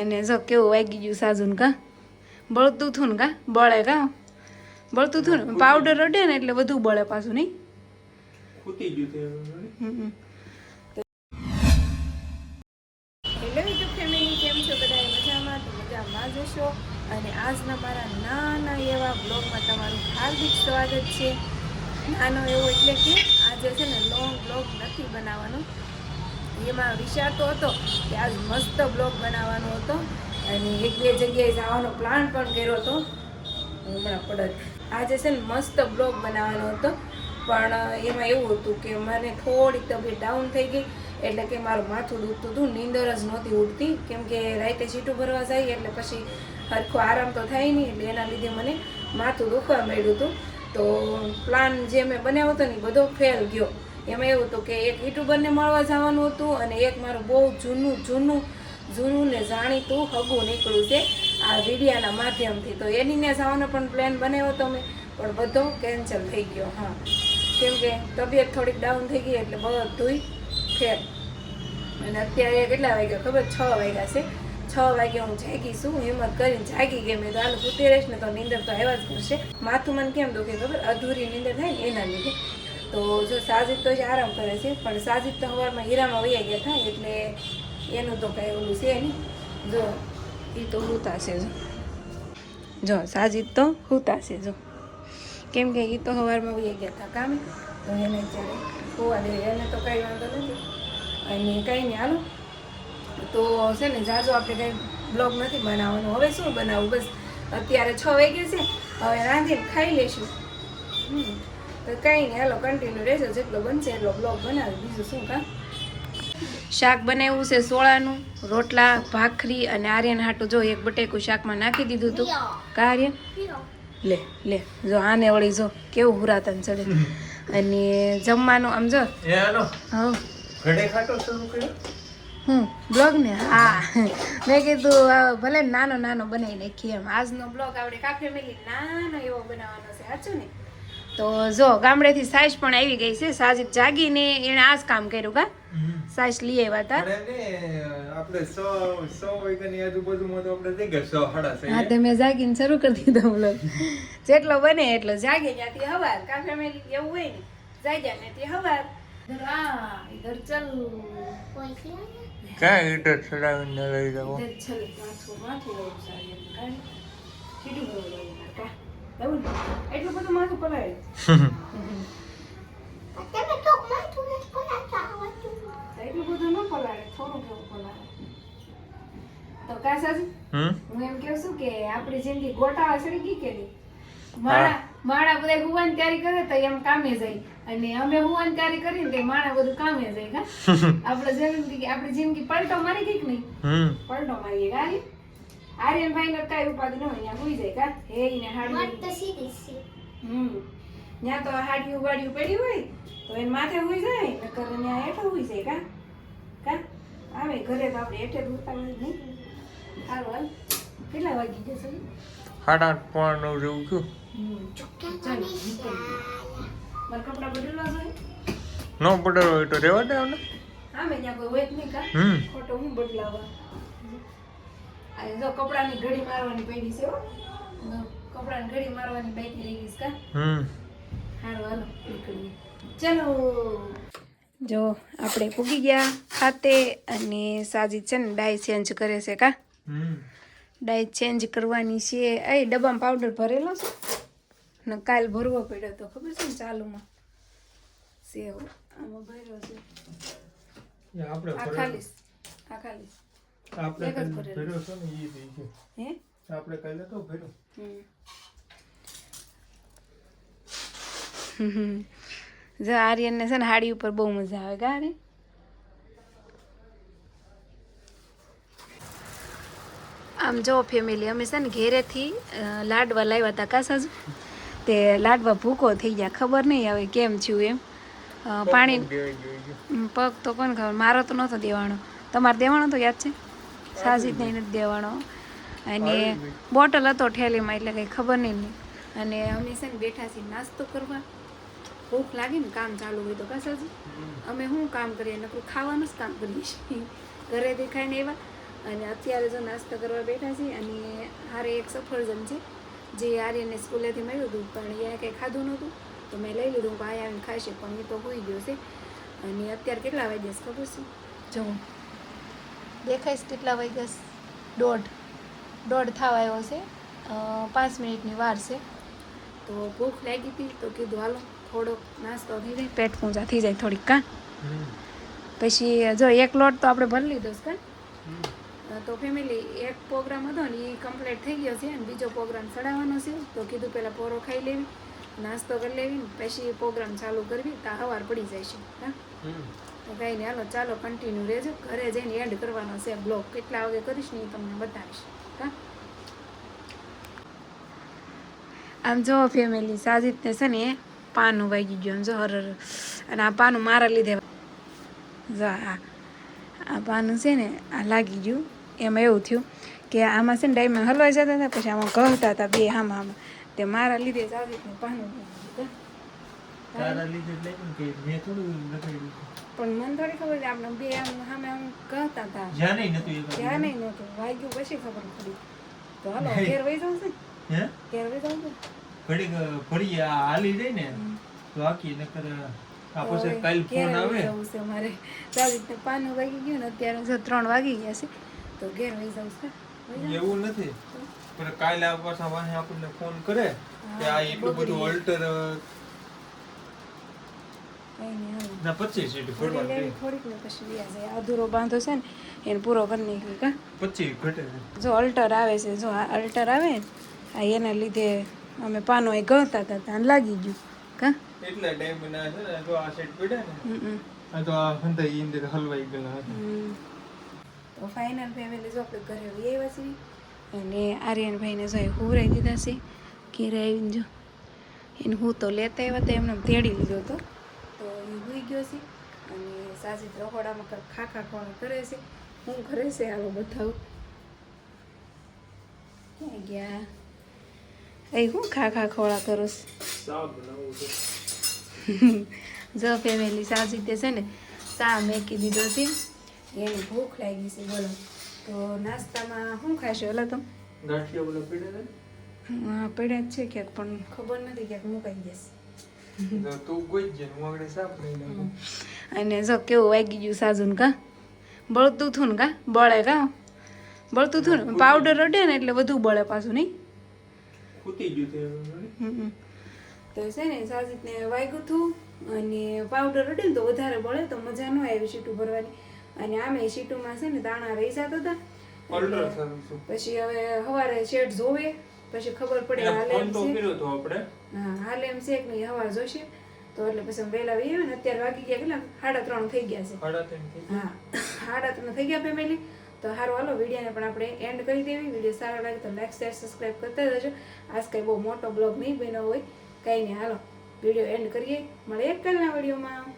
અને જો કેવું વાગી ગયું સાજુન કા? બળતું થયું ને કા? બળે કા? બળતું થયું ને? પાવડર અડે ને એટલે બધું બળે પાછું નહીં? ખૂટી ગયું તે હમ. હેલો યુટ્યુબ ફેમિલી કેમ છો? બધા મજામાં? મજામાં જ અને આજના મારા નાના એવા બ્લોગમાં તમારું હાર્દિક સ્વાગત છે. નાનો એવો એટલે કે આજે છે ને લોંગ બ્લોગ નથી બનાવવાનો. એમાં વિચાર તો હતો કે આજ મસ્ત બ્લોગ બનાવવાનો હતો અને એક બે જગ્યાએ જવાનો પ્લાન પણ કર્યો હતો. હમણાં પડત. આજે છે ને મસ્ત બ્લોગ બનાવવાનો હતો. પણ એમાં એવું હતું કે મને થોડીક તબિયત ડાઉન થઈ ગઈ એટલે કે મારું માથું દુખતું હતું, નીંદર જ નહોતી ઉઠતી કેમ કે રાતે ચીટું ભરવા જાય એટલે પછી હરખો આરામ તો થાય નહીં એટલે એના લીધે મને માથું દુખવા માંડ્યું હતું. તો પ્લાન જે મેં બનાવ્યો હતો ને બધો ફેલ ગયો. એમાં એવું હતું કે એક યુટ્યુબરને મળવા જવાનું હતું અને એક મારું બહુ જૂનું જૂનું જૂનું ને જાણીતું હગું નીકળ્યું છે આ વિડિયાના માધ્યમથી. તો એનીને જવાનો પણ પ્લાન બનાવ્યો હતો મેં, પણ બધો કેન્સલ થઈ ગયો, હા. કેમ કે તબિયત થોડીક ડાઉન થઈ ગઈ એટલે બધુંય ફેર. અને અત્યારે કેટલા વાગ્યા ખબર? છ વાગ્યા છે. છ વાગે હું જાગી છું, હિંમત કરીને જાગી ગઈ. મેં તો હાલ સુતી રહીશ ને તો નીંદર તો આવ્યા જ કરશે. માથું મને કેમ દુખે ખબર? અધૂરી નીંદર થાય ને એના લીધે. તો જો સાજિદ તો જ આરામ કરે છે, પણ સાજિદ તો સવારમાં હીરામાં વૈયા ગયા થાય એટલે એનું તો કાંઈ ઓલું છે નહીં. જો એ તો હુતા છે જો. જો, સાજિદ તો હુતા છે જો. કેમ કે એ તો સવારમાં વૈયા ગયા હતા કામે, તો એને જ્યારે હોવા દે, એને તો કાંઈ વાંધો નથી. અને કંઈ નહીં, હાલો. તો છે ને, જાજો આપણે કાંઈ બ્લોગ નથી બનાવવાનો. હવે શું બનાવવું બસ અત્યારે છ વાગે છે, હવે રાંધીને ખાઈ લેશું હમ. તો કંઈ નહીં હાલો કન્ટિન્યુ રહેશે જેટલો બનશે એટલો બ્લોગ બનાવે બીજું શું કા શાક બનાવ્યું છે સોળાનું રોટલા ભાખરી અને આર્યન હાટું. જો એક બટેકું શાકમાં નાખી દીધું હતું. કા આર્યન? લે લે જો આને વળી જો કેવું હુરાતન ચડે. અને જમવાનું આમ જો. હા. ઘડે ખાટો શરૂ કર્યો? હું બ્લોગ ને? હા. મેં કીધું ભલે નાનો નાનો બનાવી નાખીએ એમ. આજનો બ્લોગ આપણે કાફે ફેમિલી નાનો એવો બનાવવાનો છે સાચું ને? તો જો ગામડેથી સાઈશ પણ આવી ગઈ છે. સાજીદ જાગીને એણે આ જ કામ કર્યું કા? સાઈશ લઈ આવ્યા હતા. આપણે સો સો વાગ્યાની આજુબાજુમાં તો આપણે થઈ ગયા સો સાડા હા તમે મેં જાગીને શરૂ કરી દીધો બ્લોગ જેટલો બને એટલો જાગે ત્યાંથી હવાર. કા ફેમિલી એવું હોય ને જાગ્યા ને ત્યાં હવાર. આ ઇધર ચલ ક્યાં હીટર ચડાવીને લઈ જાવ ઇધર ચલ માથું માથું સારી એમ કાંઈ સીધું કા? એટલું બધું માથું પલાળે. એટલું બધું ન પલાળે થોડું કેવું પલાળે. તો કા હું એમ કહું છું કે આપણી જિંદગી ગોટાળા સડી ગઈ કે નહીં? માણા માણા બધા હુવાન તૈયારી કરે તો એમ કામે જાય. અને અમે હુવાન તૈયારી કરીને તો માણા બધું કામે જાય કા આપણે જિંદગી આપણી જિંદગી પલટો મારી ગઈ કે નહીં? પલટો મારી ગઈ આર્યન ભાઈ ને કઈ ઉપાધિ ન હોય ત્યાં હુઈ જાય કા? હે ને હાડી હમ. ત્યાં તો હાડી ઉગાડ્યું પડી હોય તો એને માથે હુઈ જાય નકર ત્યાં હેઠો હુઈ જાય કા? કા? આવે ઘરે તો આપણે હેઠે જ ઉતાવળ નહીં. સારું હાલ. કેટલા વાગી જશે સાડા આઠ પોણા નવ જેવું થયું. મારા કપડા બદલવા જોઈએ? ન પડેલો હોય તો રહેવા દે ને હા મેં ત્યાં કોઈ હોય જ નહીં કા? ખોટો હું બદલાવા? આ જો કપડાની ઘડી મારવાની પડી છે હો. કપડાની ઘડી મારવાની બાકી રહી ગઈ કા? હમ. હારું હાલો નીકળીએ. ચલો. જો આપણે પૂગી ગયા ખાતે અને સાજી છે ને ડાય ચેન્જ કરે છે કા? હમ. ડાય ચેન્જ કરવાની છે. એ ડબ્બામાં પાવડર ભરેલો છે. ને કાલ ભરવો પડ્યો તો ખબર છે ને ચાલુમાં? સેવ. આમાં ભર્યો છે. આ ખાલીસ આ ખાલીસ આપણે. ભર્યો છે ને એ થઈ છે હે? આપણે કાલે તો ભર્યો. જો આર્યનને છે ને હાડી ઉપર બહુ મજા આવે ગારે આમ જો ફેમિલી અમે છે ને ઘેરેથી લાડવા લાવ્યા હતા કાસાજ તે લાડવા ભૂકો થઈ ગયા ખબર નહીં હવે કેમ થયું એમ. પાણી ઈ પગ તો કોણ ખબર? મારો તો નહોતો દેવાનો. તમારે દેવાનો તો યાદ છે? સાજીદ નહીં નથી દેવાનો. અને બોટલ હતો ઠેલીમાં એટલે કંઈ ખબર નહીં અને અમે છે ને બેઠા છીએ નાસ્તો કરવા. ભૂખ લાગી ને કામ ચાલુ હોય તો કા સાજી અમે શું કામ કરીએ? નકરું ખાવાનું જ કામ કરીએ છીએ. ઘરે દેખાઈને એવા. અને અત્યારે જો નાસ્તો કરવા બેઠા છીએ અને હારે એક સફરજન છે, જે આર્યને સ્કૂલેથી મળ્યું હતું, પણ એ કંઈ ખાધું નહોતું. તો મેં લઈ લીધું ભાઈ આવીને ખાશે, પણ એ તો હોઈ ગયો છે. અને અત્યારે કેટલા વાગ્યા છે ખબર છે? જવો દેખાઈશ કેટલા વાગ્યા દોઢ. દોઢ થવા આવ્યો છે. પાંચ મિનિટની વાર છે. તો ભૂખ લાગી હતી તો કીધું હાલો થોડોક નાસ્તો થઈ જાય પેટ પૂંજા થઈ જાય થોડીક કાં? પછી જો એક લોટ તો આપણે ભરી લીધો છે તો ફેમિલી એક પ્રોગ્રામ હતો ને એ કમ્પ્લીટ થઈ ગયો છે અને બીજો પ્રોગ્રામ ચડાવવાનો છે. તો કીધું પહેલાં પોરો ખાઈ લેવી નાસ્તો કરી લેવી પછી પ્રોગ્રામ ચાલુ કરવી તો સવાર પડી જાય છે હા તો કંઈ નહીં હાલો, ચાલો કન્ટિન્યુ રહેજો. ઘરે જઈને એન્ડ કરવાનો છે બ્લોગ કેટલા વાગે કરીશ ને એ તમને બતાવીશ. હા? આમ જો ફેમિલી સાજિદને છે ને, પાનું વાગી ગયું. આમ જો હરર અને આ પાનું મારા લીધે જો, આ આ પાનું છે ને, આ લાગી ગયું. એમાં એવું થયું કે આમાં છે ને ડાયમાં હલવાઈ જતા હતા, પછી આમાં કહતા હતા, બે આમાં આમાં તે મારા લીધે સાજિદને પાનું તારા લીધે જ લાગ્યું કે મેં થોડું લગાડ્યું પણ મને થોડી ખબર છે આપણે બે આમ સામે આમ કહેતા હતા. જ્યાં નહીં નતું ધ્યાન નહીં નતું વાગ્યું પછી ખબર પડી. તો હાલો ઘેર વહી જાઉં છે. હે? ઘેર વહી જાઉં છે. ઘડીક ફરી હાલી જાય ને. તો આખી નકર આપોસે કાલ ફોન આવે. જવું છે મારે. રીતે પાનું વાગી ગયું ને અત્યારે જો ત્રણ વાગી ગયા છે. તો ઘેર વહી જાઉં છે. એવું નથી. પણ કાલે પાછા વાહે આપણને ફોન કરે કે આ એટલું બધું બગડી અલ્ટર કંઈ નહીં હાલો. ના પચીસ સીટ થોડી થોડીક ને પછી વ્યાજ જાય અધૂરો બાંધો છે ને એને પૂરો કરી નાખ્યું કા પચીસ ઘટે જો અલ્ટર આવે છે જો આ અલ્ટર આવે ને આ એના લીધે અમે પાનો એ ગણતા હતા ત્યાં લાગી ગયું કા એટલે ટાઈમ ના છે ને જો આ સેટ પડે ને હમ હમ. આ તો આ હંધા ઈ અંદર હલવાઈ ગયેલા તો ફાઇનલ ફેમિલી જો આપણે ઘરે આવી આવ્યા છીએ અને આર્યનભાઈને જો એ હુવરાઈ દીધા છે ઘેરે આવીને જો એને હું તો લેતા આવ્યા તો એમને તેડી લીધો હતો તો એ ભૂઈ ગયો છે અને સાજી રખોડામાં કંઈક ખાખા ખોણ કરે છે. હું કરે છે આવો બતાવું. ક્યાં ગયા? એ હું ખાખા ખોળા કરું છું? જો ફેમિલી સાજીતે છે ને ચા મેકી દીધો છે. એની ભૂખ લાગી છે બોલો. તો નાસ્તામાં શું ખાશે? ઓલા તો ગાંઠિયા બોલા પીડે હા પડ્યા જ છે ક્યાંક પણ ખબર નથી ક્યાંક મુકાઈ જશે. અને જો કેવું વાગી ગયું સાજુન કા? બળતું ને કા? બળે કા? બળતું ને? પાવડર રડે ને એટલે વધુ બળે પાછું નહીં? તો છે ને સાજીતને વાગ્યું હતું અને પાવડર રડે ને તો વધારે બળે તો મજા ન આવી સીટું ભરવાની. અને આમે સીટુમાં છે ને દાણા રહી જતા હતા. પછી હવે સવારે શેડ જોવે પછી ખબર પડે હાલે હા હાલે એમ છે કે નહીં હવાર જોશે. તો એટલે પછી વહેલા વહી આવ્યો ને અત્યારે વાગી ગયા કેટલા? સાડા ત્રણ થઈ ગયા છે. હા સાડા ત્રણ થઈ ગયા ફેમિલી તો સારું હાલો વિડીયોને પણ આપણે એન્ડ કરી દેવી. વીડિયો સારો લાગે તો લાઈક શેર સબસ્ક્રાઈબ કરતા જજો. આજ કંઈ બહુ મોટો બ્લોગ નહીં બન્યો હોય કંઈ નહીં. હાલો વીડિયો એન્ડ કરીએ. મળીએ કાલના વિડીયોમાં.